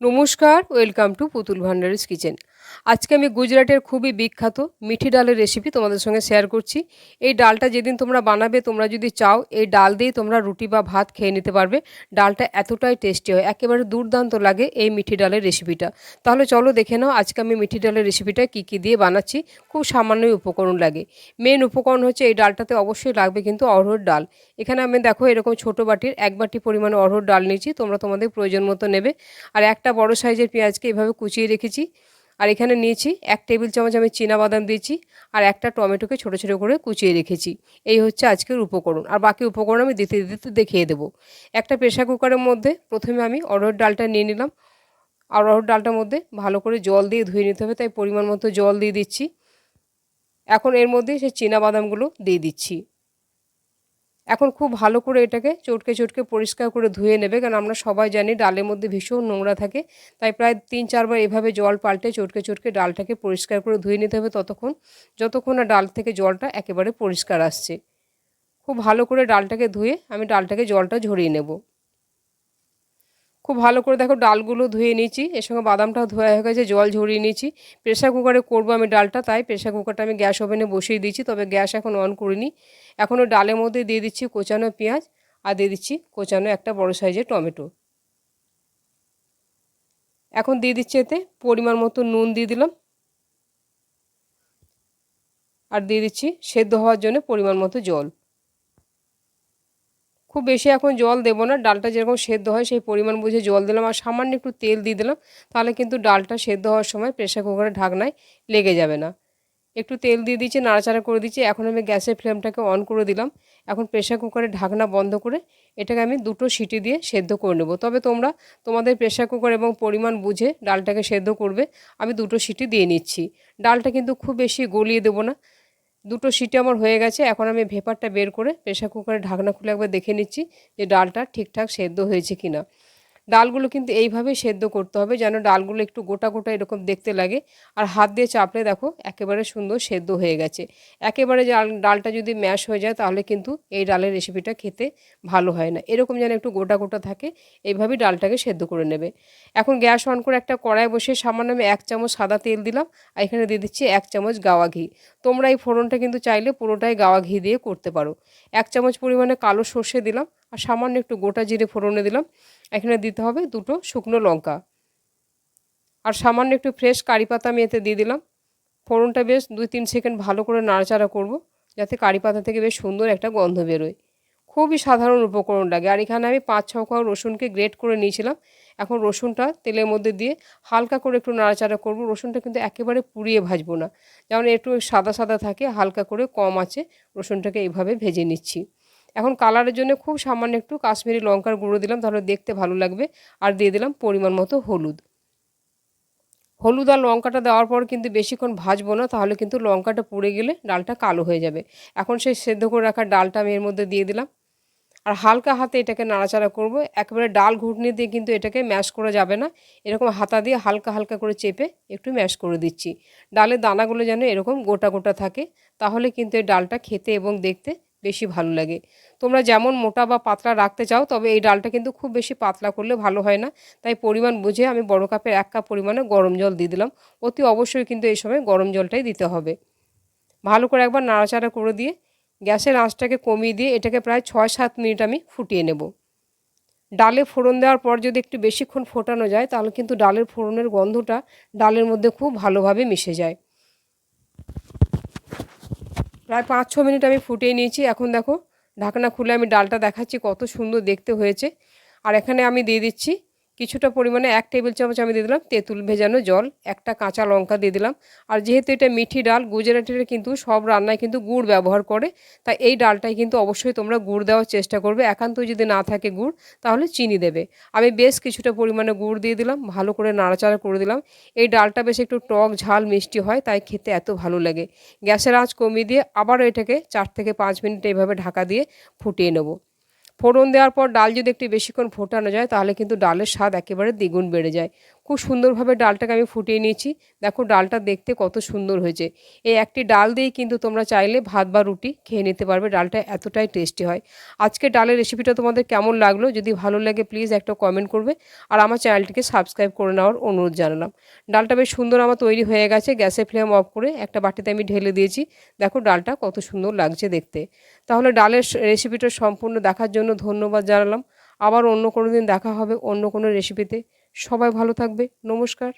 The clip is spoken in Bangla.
নমস্কার ওয়েলকাম টু পুতুল ভান্ডারিস কিচেন আজকে আমি গুজরাটের খুবই বিখ্যাত মিঠি ডালের রেসিপি তোমাদের সঙ্গে শেয়ার করছি। এই ডালটা যেদিন তোমরা বানাবে, তোমরা যদি চাও, এই ডাল দিয়েই তোমরা রুটি বা ভাত খেয়ে নিতে পারবে। ডালটা এতটাই টেস্টি হয়, একেবারে দুর্দান্ত লাগে এই মিঠি ডালের রেসিপিটা তাহলে চলো দেখে নাও, আজকে আমি মিঠি ডালের রেসিপিটা কী কী দিয়ে বানাচ্ছি। খুব সামান্যই উপকরণ লাগে। মেন উপকরণ হচ্ছে এই ডালটাতে অবশ্যই লাগবে কিন্তু অরহর ডাল। এখানে আমি দেখো এরকম ছোটো বাটির এক বাটি পরিমাণে অরহর ডাল নিয়েছি, তোমরা তোমাদের প্রয়োজন মতো নেবে। আর একটা বড় সাইজের পেঁয়াজকে এভাবে কুচিয়ে রেখেছি। আর এখানে নিয়েছি এক টেবিল চামচ আমি বাদাম দিয়েছি আর একটা টমেটোকে ছোটো ছোটো করে কুচিয়ে রেখেছি। এই হচ্ছে আজকের উপকরণ। আর বাকি উপকরণ আমি দিতে দিতে দেখিয়ে দেবো। একটা প্রেশার কুকারের মধ্যে প্রথমে আমি অরহর ডালটা নিয়ে নিলাম। আর অরহর ডালটার মধ্যে ভালো করে জল দিয়ে ধুয়ে নিতে হবে, তাই পরিমাণ মতো জল দিয়ে দিচ্ছি। এখন এর মধ্যে সেই বাদামগুলো দিয়ে দিচ্ছি। এখন খুব ভালো করে এটাকে চটকে চটকে পরিষ্কার করে ধুয়ে নেবে, কারণ আমরা সবাই জানি ডালের মধ্যে ভীষণ নোংরা থাকে। তাই প্রায় তিন চারবার এভাবে জল পাল্টে চটকে চটকে ডালটাকে পরিষ্কার করে ধুয়ে নিতে হবে ততক্ষণ, যতক্ষণ না ডাল থেকে জলটা একেবারে পরিষ্কার আসছে। খুব ভালো করে ডালটাকে ধুয়ে আমি ডালটাকে জলটা ঝরিয়ে নেব। খুব ভালো করে দেখো ডালগুলো ধুয়ে নিয়েছি। এর সঙ্গে বাদামটাও ধোয়া হয়ে গেছে, জল ঝরিয়ে নিয়েছি। প্রেশার কুকারে করব আমি ডালটা, তাই প্রেশার কুকারটা আমি গ্যাস ওভেনে বসিয়ে দিয়েছি, তবে গ্যাস এখন অন করিনি। এখন ওই ডালের মধ্যে দিয়ে দিচ্ছি কোচানো পেঁয়াজ আর দিয়ে দিচ্ছি কোচানো একটা বড় সাইজের টমেটো। এখন দিয়ে দিচ্ছি এতে পরিমাণ মতো নুন দিয়ে দিলাম। আর দিয়ে দিচ্ছি সেদ্ধ হওয়ার জন্য পরিমাণ মতো জল। খুব বেশি এখন জল দেবো না। ডালটা যেরকম সেদ্ধ হয় সেই পরিমাণ বুঝে জল দিলাম আর সামান্য একটু তেল দিয়ে দিলাম। তাহলে কিন্তু ডালটা সেদ্ধ হওয়ার সময় প্রেশার কুকারের ঢাকনায় লেগে যাবে না। একটু তেল দিয়ে দিচ্ছি নাড়াচাড়া করে দিচ্ছি এখন আমি গ্যাসের ফ্লেমটাকে অন করে দিলাম। এখন প্রেশার কুকারের ঢাকনা বন্ধ করে এটাকে আমি দুটো সিটি দিয়ে সেদ্ধ করে নেব। তবে তোমরা, তোমাদের প্রেশার কুকার এবং পরিমাণ বুঝে ডালটাকে সেদ্ধ করবে। আমি দুটো সিটি দিয়ে নিচ্ছি। ডালটা কিন্তু খুব বেশি গলিয়ে দেবো না। দুটো সিটি আমার হয়ে গেছে, এখন আমি ভেপারটা বের করে প্রেশার কুকারে ঢাকনা খুলে একবার দেখে নিচ্ছি যে ডালটা ঠিকঠাক সেদ্ধ হয়েছে কি না ডালগুলো কিন্তু এইভাবেই সেদ্ধ করতে হবে যেন ডালগুলো একটু গোটা গোটা এরকম দেখতে লাগে। আর হাত দিয়ে চাপলে দেখো একেবারে সুন্দর সেদ্ধ হয়ে গেছে। একেবারে ডালটা যদি ম্যাশ হয়ে যায় তাহলে কিন্তু এই ডালের রেসিপিটা খেতে ভালো হয় না। এরকম যেন একটু গোটা গোটা থাকে এইভাবেই ডালটাকে সেদ্ধ করে নেবে। এখন গ্যাস অন করে একটা কড়াই বসে সামান্য আমি এক চামচ সাদা তেল দিলাম আর এখানে দিয়ে দিচ্ছি এক চামচ গাওয়া ঘি। তোমরা এই ফোড়নটা কিন্তু চাইলে পুরোটাই গাওয়া ঘি দিয়ে করতে পারো। এক চামচ পরিমাণে কালো সর্ষে দিলাম আর সামান্য একটু গোটা জিরে ফোড়নে দিলাম। এখানে দিতে হবে দুটো শুকনো লঙ্কা। আর সামান্য একটু ফ্রেশ কারি পাতা আমি এতে দিয়ে দিলাম। ফোড়নটা বেশ দুই তিন সেকেন্ড ভালো করে নাড়াচাড়া করব, যাতে কারি পাতা থেকে বেশ সুন্দর একটা গন্ধ বেরোয়। খুবই সাধারণ উপকরণ লাগে। আর এখানে আমি পাঁচ ছ রসুনকে গ্রেট করে নিয়েছিলাম। এখন রসুনটা তেলের মধ্যে দিয়ে হালকা করে একটু নাড়াচাড়া করব। রসুনটা কিন্তু একেবারে পুড়িয়ে ভাজবো না। যেমন একটু সাদা সাদা থাকে, হালকা করে কম আছে, রসুনটাকে এইভাবে ভেজে নিচ্ছি। এখন কালারের জন্য খুব সামান্য একটু কাশ্মীরি লঙ্কার গুঁড়ো দিলাম, তাহলে দেখতে ভালো লাগবে। আর দিয়ে দিলাম পরিমাণ মতো হলুদ। হলুদ আর লঙ্কাটা দেওয়ার পর কিন্তু বেশিক্ষণ ভাজবো না, তাহলে কিন্তু লঙ্কাটা পুড়ে গেলে ডালটা কালো হয়ে যাবে। এখন সেই সেদ্ধ করে রাখা ডালটা আমি এর মধ্যে দিয়ে দিলাম। আর হালকা হাতে এটাকে নাড়াচাড়া করব। একেবারে ডাল ঘুটনি দিয়ে কিন্তু এটাকে ম্যাশ করা যাবে না। এরকম হাতা দিয়ে হালকা হালকা করে চেপে একটু ম্যাশ করে দিচ্ছি। ডালের দানাগুলো যেন এরকম গোটা গোটা থাকে, তাহলে কিন্তু এই ডালটা খেতে এবং দেখতে বেশি ভালো লাগে। তোমরা যেমন মোটা বা পাতলা রাখতে চাও, তবে এই ডালটা কিন্তু খুব বেশি পাতলা করলে ভালো হয় না। তাই পরিমাণ বুঝে আমি বড় কাপের এক কাপ পরিমাণে গরম জল দিয়ে দিলাম। অতি অবশ্যই কিন্তু এই সময় গরম জলটাই দিতে হবে। ভালো করে একবার নাড়াচাড়া করে দিয়ে গ্যাসের আঁচটাকে কমিয়ে দিয়ে এটাকে প্রায় ছয় সাত মিনিট আমি ফুটিয়ে নেব। ডালে ফোড়ন দেওয়ার পর যদি একটু বেশিক্ষণ ফোটানো যায়, তাহলে কিন্তু ডালের ফোড়নের গন্ধটা ডালের মধ্যে খুব ভালোভাবে মিশে যায়। প্রায় পাঁচ ছ মিনিট আমি ফুটিয়ে নিয়েছি। এখন দেখো, ঢাকনা খুলে আমি ডালটা দেখাচ্ছি কত সুন্দর দেখতে হয়েছে। আর এখানে আমি দিয়ে দিচ্ছি কিছুটা পরিমাণে এক টেবিল চামচ আমি দিয়ে দিলাম তেঁতুল ভেজানো জল, একটা কাঁচা লঙ্কা দিয়ে দিলাম। আর যেহেতু এটা মিঠি ডাল, গুজরাটিরা কিন্তু সব রান্নায় কিন্তু গুড় ব্যবহার করে, তাই এই ডালটাই কিন্তু অবশ্যই তোমরা গুড় দেওয়ার চেষ্টা করবে। একান্ত যদি না থাকে গুড়, তাহলে চিনি দেবে। আমি বেশ কিছুটা পরিমাণে গুড় দিয়ে দিলাম, ভালো করে নাড়াচাড়া করে দিলাম। এই ডালটা বেশ একটু টক, ঝাল, মিষ্টি হয়, তাই খেতে এত ভালো লাগে। গ্যাসের আঁচ কমিয়ে দিয়ে আবারও এটাকে চার থেকে পাঁচ মিনিট এইভাবে ঢাকা দিয়ে ফুটিয়ে নেব। ফোড়ন দেওয়ার পর ডাল যদি একটু বেশিক্ষণ ফোটানো যায়, তাহলে কিন্তু ডালের স্বাদ একেবারে দ্বিগুণ বেড়ে যায়। খুব সুন্দরভাবে ডালটাকে আমি ফুটিয়ে নিয়েছি। দেখো ডালটা দেখতে কত সুন্দর হয়েছে। এই একটি ডাল দিয়েই কিন্তু তোমরা চাইলে ভাত বা রুটি খেয়ে নিতে পারবে, ডালটা এতটাই টেস্টি হয়। আজকে ডালের রেসিপিটা তোমাদের কেমন লাগল, যদি ভালো লাগে প্লিজ একটা কমেন্ট করবে। আর আমার চ্যানেলটিকে সাবস্ক্রাইব করে নেওয়ার অনুরোধ জানালাম। ডালটা বেশ সুন্দর আমার তৈরি হয়ে গেছে গ্যাসের ফ্লেম অফ করে একটা বাটিতে আমি ঢেলে দিয়েছি। দেখো ডালটা কত সুন্দর লাগছে দেখতে। তাহলে ডালের রেসিপিটা সম্পূর্ণ দেখার জন্য ধন্যবাদ জানালাম। আবার অন্য কোনো দিন দেখা হবে অন্য কোনো রেসিপিতে। সবাই ভালো থাকবে। নমস্কার।